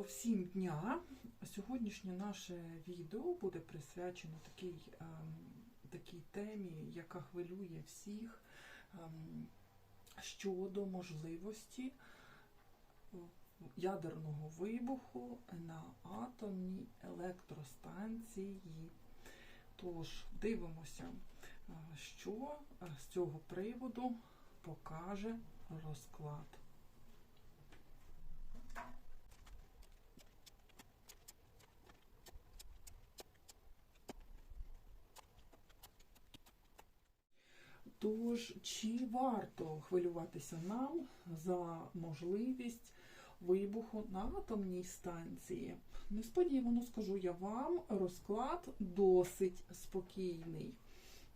Доброго всім дня! Сьогоднішнє наше відео буде присвячено такій, ем, такій темі, яка хвилює всіх ем, щодо можливості е, ядерного вибуху на атомній електростанції. Тож дивимося, е, що з цього приводу покаже розклад. Тож, чи варто хвилюватися нам за можливість вибуху на атомній станції? Несподівано скажу я вам, розклад досить спокійний.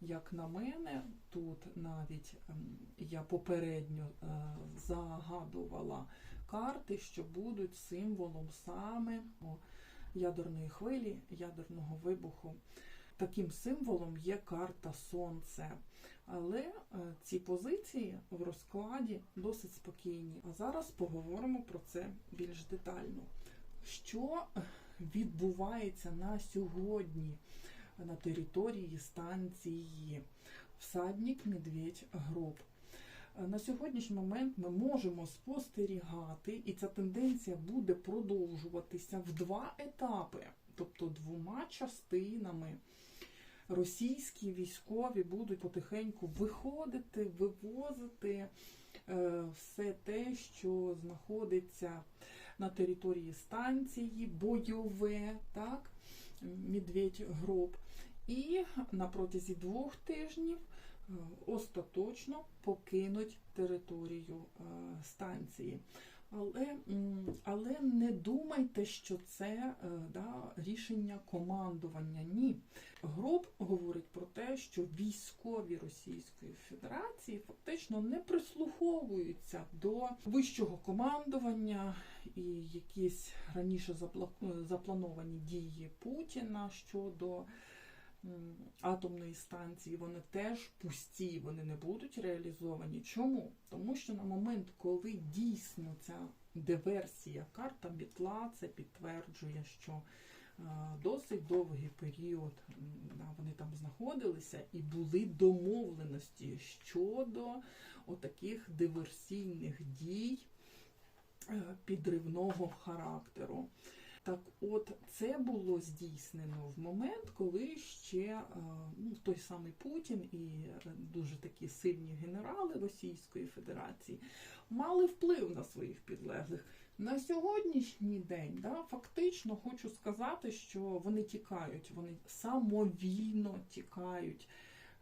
Як на мене, тут навіть ем, я попередньо е, загадувала карти, що будуть символом саме ядерної хвилі, ядерного вибуху. Таким символом є карта Сонце. Але е, ці позиції в розкладі досить спокійні. А зараз поговоримо про це більш детально. Що відбувається на сьогодні на території станції Всадник Медведь Гроб? На сьогоднішній момент ми можемо спостерігати, і ця тенденція буде продовжуватися в два етапи, тобто двома частинами російські військові будуть потихеньку виходити, вивозити е, все те, що знаходиться на території станції, бойове, так, Медведь гроб. І на протязі двох тижнів е, остаточно покинуть територію е, станції. Але але не думайте, що це да, рішення командування. Ні. Гроб говорить про те, що військові Російської Федерації фактично не прислуховуються до вищого командування і якісь раніше заплановані дії Путіна щодо атомної станції, вони теж пусті, вони не будуть реалізовані. Чому? Тому що на момент, коли дійсно ця диверсія карта Бітла це підтверджує, що досить довгий період вони там знаходилися і були домовленості щодо отаких диверсійних дій е, підривного характеру. Так от це було здійснено в момент, коли ще е, ну, той самий Путін і е, дуже такі сильні генерали Російської Федерації мали вплив на своїх підлеглих. На сьогоднішній день да, фактично хочу сказати, що вони тікають, вони самовільно тікають.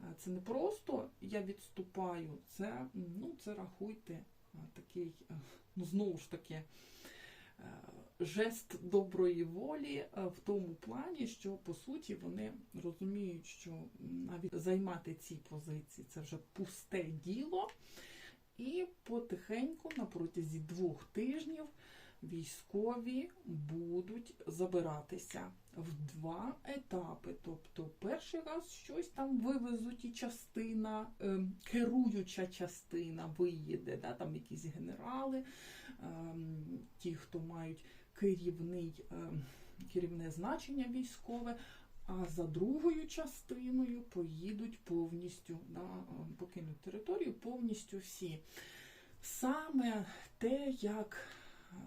Е, це не просто я відступаю, це ну, це рахуйте такий, ну знову ж таки. Жест доброї волі е, в тому плані, що по суті вони розуміють, що навіть займати ці позиції це вже пусте діло. І потихеньку на протязі двох тижнів військові будуть забиратися в два етапи. Тобто, перший раз щось там вивезуть і частина, е, керуюча частина виїде, да, там якісь генерали, е, ті, хто мають керівний, е, керівне значення військове. А за другою частиною поїдуть повністю, да, покинуть територію повністю всі. Саме те, як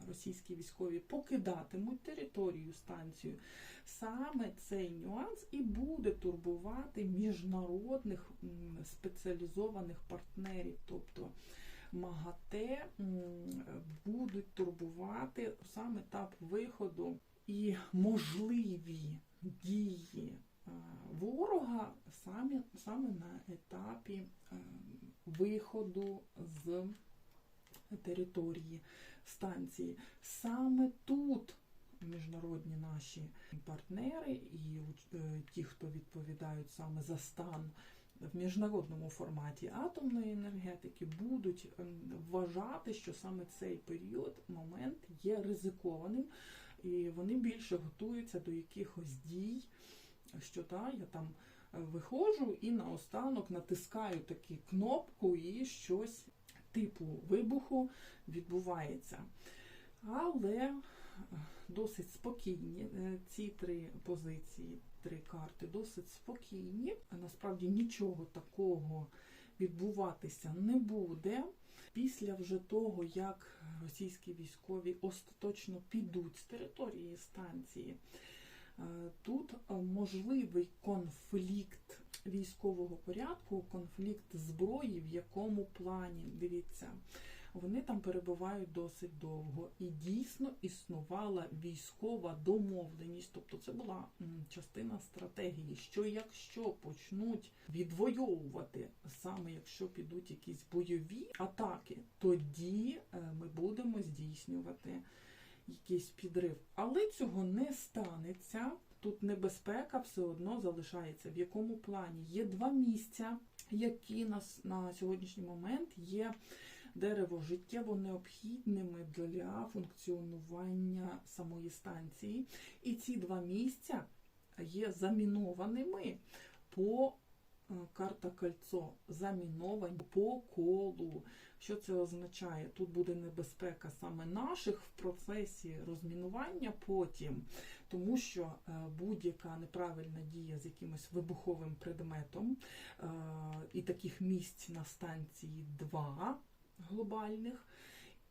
російські військові покидатимуть територію станцію, саме цей нюанс і буде турбувати міжнародних спеціалізованих партнерів. тобто МАГАТЕ будуть турбувати саме етап виходу і можливі дії ворога саме, саме на етапі виходу з території станції. Саме тут міжнародні наші партнери і е, ті, хто відповідають саме за стан в міжнародному форматі атомної енергетики, будуть ем, вважати, що саме цей період, момент є ризикованим, і вони більше готуються до якихось дій, що та, я там. Е, виходжу і наостанок натискаю таку кнопку і щось типу вибуху відбувається. Але е, досить спокійні. Е, Ці три позиції, три карти досить спокійні. Насправді нічого такого відбуватися не буде. Після вже того, як російські військові остаточно підуть з території станції, е, тут можливий конфлікт військового порядку, конфлікт зброї, в якому плані, дивіться, вони там перебувають досить довго, і дійсно існувала військова домовленість. Тобто, це була частина стратегії. Що якщо почнуть відвоювати, саме якщо підуть якісь бойові атаки, тоді е, ми будемо здійснювати якийсь підрив. Але цього не станеться. Тут небезпека все одно залишається. В якому плані є два місця, які нас на сьогоднішній момент є дерево життєво необхідними для функціонування самої станції. І ці два місця є замінованими по е, карта кольцо, заміновані по колу. Що це означає? Тут буде небезпека саме наших в процесі розмінування потім, тому що е, будь-яка неправильна дія з якимось вибуховим предметом, е, і таких місць на станції два глобальних.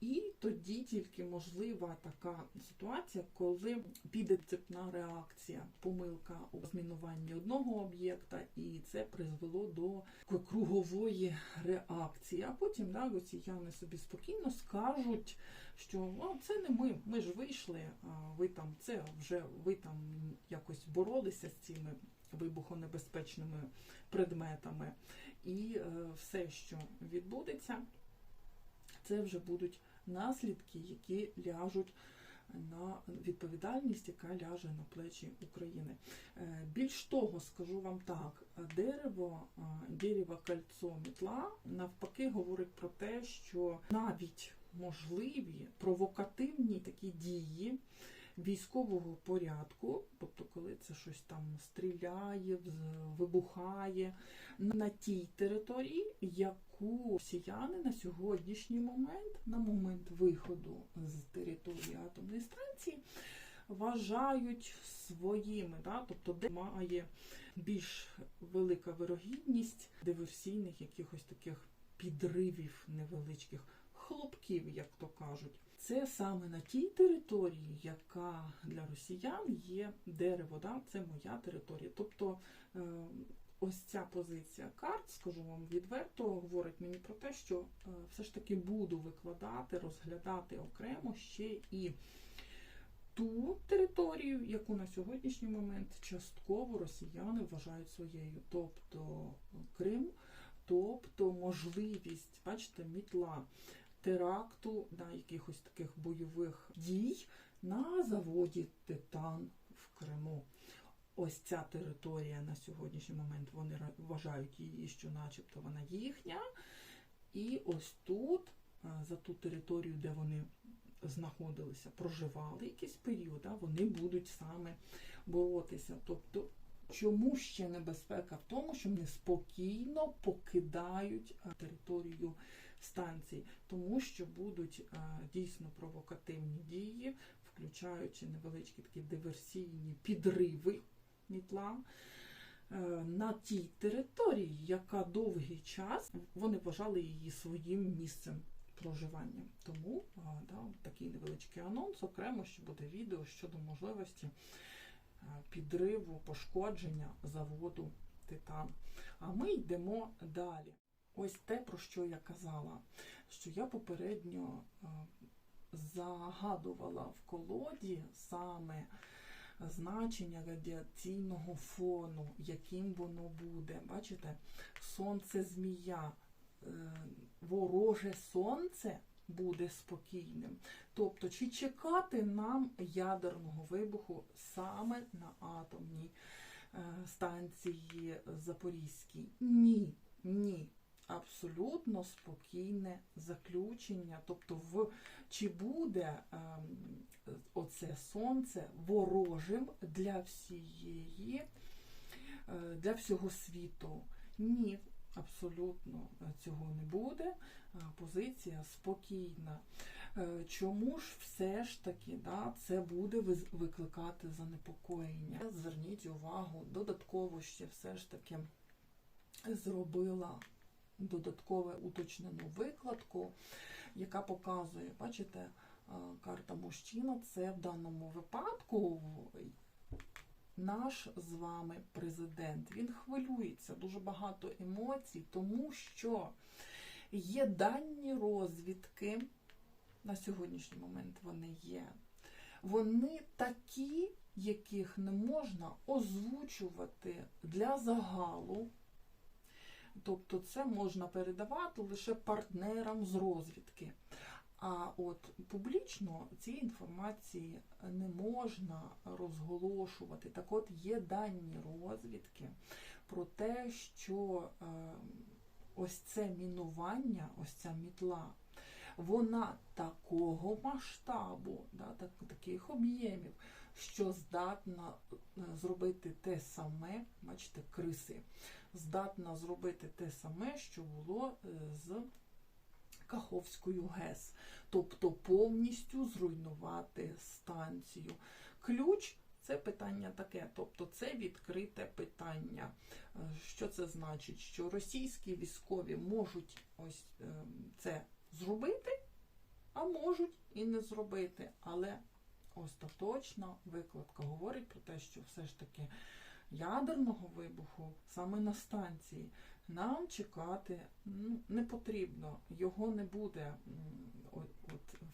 І тоді тільки можлива така ситуація, коли піде цепна реакція, помилка у змінуванні одного об'єкта, і це призвело до кругової реакції. А потім да, росіяни собі спокійно скажуть, що О, це не ми, ми ж вийшли, ви там це вже ви там якось боролися з цими вибухонебезпечними предметами. І е, все, що відбудеться, це вже будуть наслідки, які ляжуть на відповідальність, яка ляже на плечі України. Е, Більш того, скажу вам так: дерево, е, дерево кольцо мітла навпаки говорить про те, що навіть можливі провокативні такі дії. Військового порядку, тобто коли це щось там стріляє, вибухає на тій території, яку росіяни на сьогоднішній момент, на момент виходу з території атомної станції, вважають своїми, да? тобто де має більш велика вирогідність диверсійних якихось таких підривів невеличких хлопків, як то кажуть. Це саме на тій території, яка для росіян є дерево, да? це моя територія. Тобто е, ось ця позиція карт, скажу вам відверто, говорить мені про те, що е, все ж таки буду викладати, розглядати окремо ще і ту територію, яку на сьогоднішній момент частково росіяни вважають своєю, тобто Крим, тобто можливість, бачите, мітла теракту, да, якихось таких бойових дій на заводі Титан в Криму. Ось ця територія на сьогоднішній момент вони вважають її, що начебто вона їхня. І ось тут, за ту територію, де вони знаходилися, проживали якийсь період, да, вони будуть саме боротися. Тобто, чому ще небезпека в тому, що вони спокійно покидають територію станції, тому що будуть а, дійсно провокативні дії, включаючи невеличкі такі диверсійні підриви мітла е, на тій території, яка довгий час вони вважали її своїм місцем проживання. Тому а, да, такий невеличкий анонс, окремо ще буде відео щодо можливості е, підриву, пошкодження заводу Титан. А ми йдемо далі. Ось те, про що я казала, що я попередньо е, загадувала в колоді саме значення радіаційного фону, яким воно буде. Бачите, сонце змія, е, вороже сонце буде спокійним. Тобто, чи чекати нам ядерного вибуху саме на атомній е, станції Запорізькій? Ні, ні. Абсолютно спокійне заключення. Тобто, в чи буде ем, оце сонце ворожим для всієї, е, для всього світу? Ні, абсолютно е, цього не буде. Е, Позиція спокійна. Е, Чому ж все ж таки да, це буде викликати занепокоєння? Зверніть увагу, додатково ще все ж таки зробила додаткове уточнену викладку, яка показує, бачите, е, карта мужчина це в даному випадку наш з вами президент. Він хвилюється, дуже багато емоцій, тому що є дані розвідки. На сьогоднішній момент вони є. Вони такі, яких не можна озвучувати для загалу. Тобто це можна передавати лише партнерам з розвідки. А от публічно цієї інформації не можна розголошувати. Так от є дані розвідки про те, що е, ось це мінування, ось ця мітла, вона такого масштабу, да, так, таких об'ємів, що здатна е, зробити те саме, бачите, криси, здатна зробити те саме, що було е, з Каховською ГЕС, тобто повністю зруйнувати станцію. Ключ це питання таке, тобто це відкрите питання. Е, Що це значить? Що російські військові можуть ось е, це зробити, а можуть і не зробити. Але остаточна викладка говорить про те, що все ж таки ядерного вибуху саме на станції нам чекати ну, не потрібно. Його не буде от,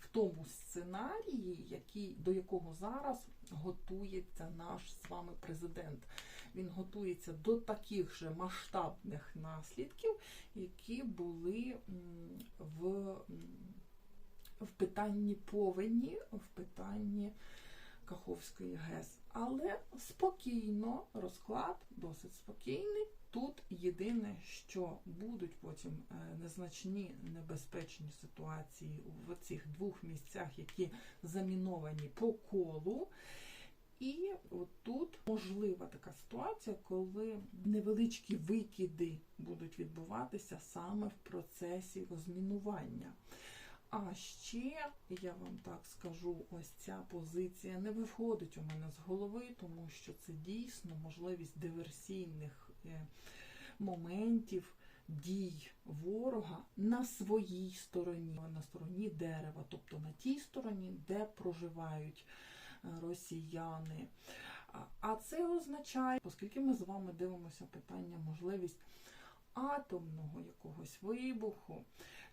в тому сценарії, який, до якого зараз готується наш з вами президент. Він готується до таких же масштабних наслідків, які були в, в питанні повені, в питанні Каховської ГЕС. Але спокійно, розклад досить спокійний. Тут єдине, що будуть потім е, незначні небезпечні ситуації в цих двох місцях, які заміновані по колу. І от тут можлива така ситуація, коли невеличкі викиди будуть відбуватися саме в процесі розмінування. А ще, я вам так скажу, ось ця позиція не виходить у мене з голови, тому що це дійсно можливість диверсійних е, моментів, дій ворога на своїй стороні, на стороні дерева, тобто на тій стороні, де проживають е, росіяни. А- А це означає, оскільки ми з вами дивимося питання можливість атомного якогось вибуху,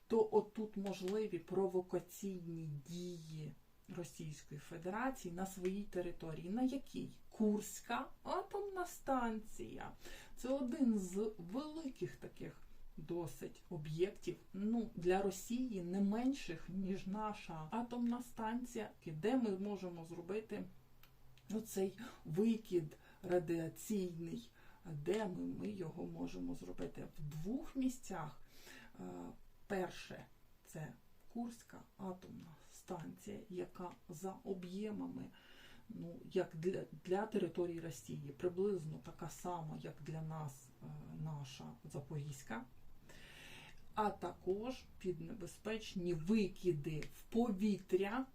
то отут можливі провокаційні дії Російської Федерації на своїй території. На якій? Курська атомна станція. Це один з великих таких досить об'єктів ну, для Росії не менших, ніж наша атомна станція, де ми можемо зробити оцей викид радіаційний, де ми, ми його можемо зробити в двох місцях. Перше це Курська атомна станція, яка за об'ємами, ну, як для, для території Росії, приблизно така сама, як для нас е, наша Запорізька. А також під небезпечні викиди в повітря,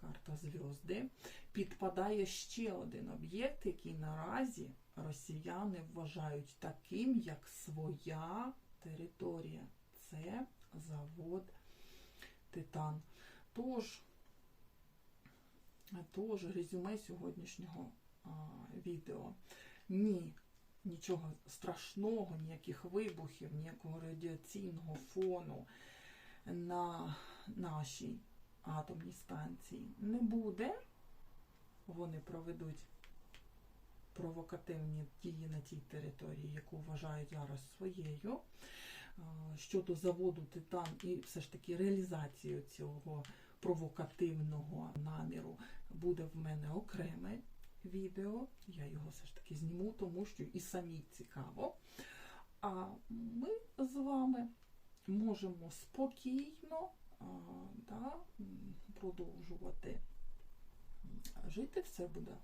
карта зв'язди, підпадає ще один об'єкт, який наразі росіяни вважають таким, як своя територія. Це завод Титан. Тож, тож резюме сьогоднішнього а, відео. Ні, нічого страшного, ніяких вибухів, ніякого радіаційного фону на нашій атомній станції не буде. Вони проведуть провокативні дії на тій території, яку вважають зараз своєю. Щодо заводу Титан і все ж таки реалізацію цього провокативного наміру буде в мене окреме відео. Я його все ж таки зніму, тому що і самі цікаво. А ми з вами можемо спокійно да, продовжувати жити, все буде,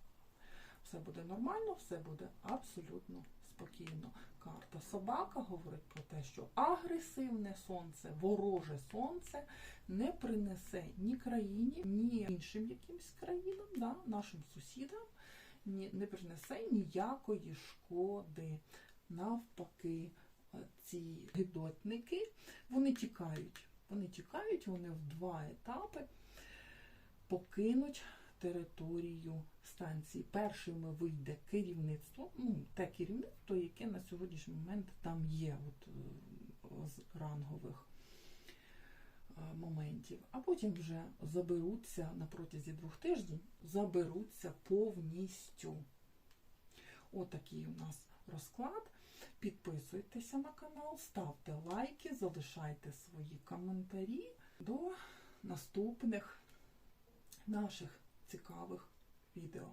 все буде нормально, все буде абсолютно спокійно. Карта собака говорить про те, що агресивне сонце, вороже сонце не принесе ні країні, ні іншим якимсь країнам, да, нашим сусідам, ні, не принесе ніякої шкоди. Навпаки, е, ці гидотники вони тікають. Вони тікають, вони в два етапи покинуть територію станції. Першими вийде керівництво, ну, те керівництво, яке на сьогоднішній момент там є от, е, з рангових е, моментів. А потім вже заберуться на протязі двох тижнів, заберуться повністю. Отакий у нас розклад. Підписуйтеся на канал, ставте лайки, залишайте свої коментарі. До наступних наших цікавих відео.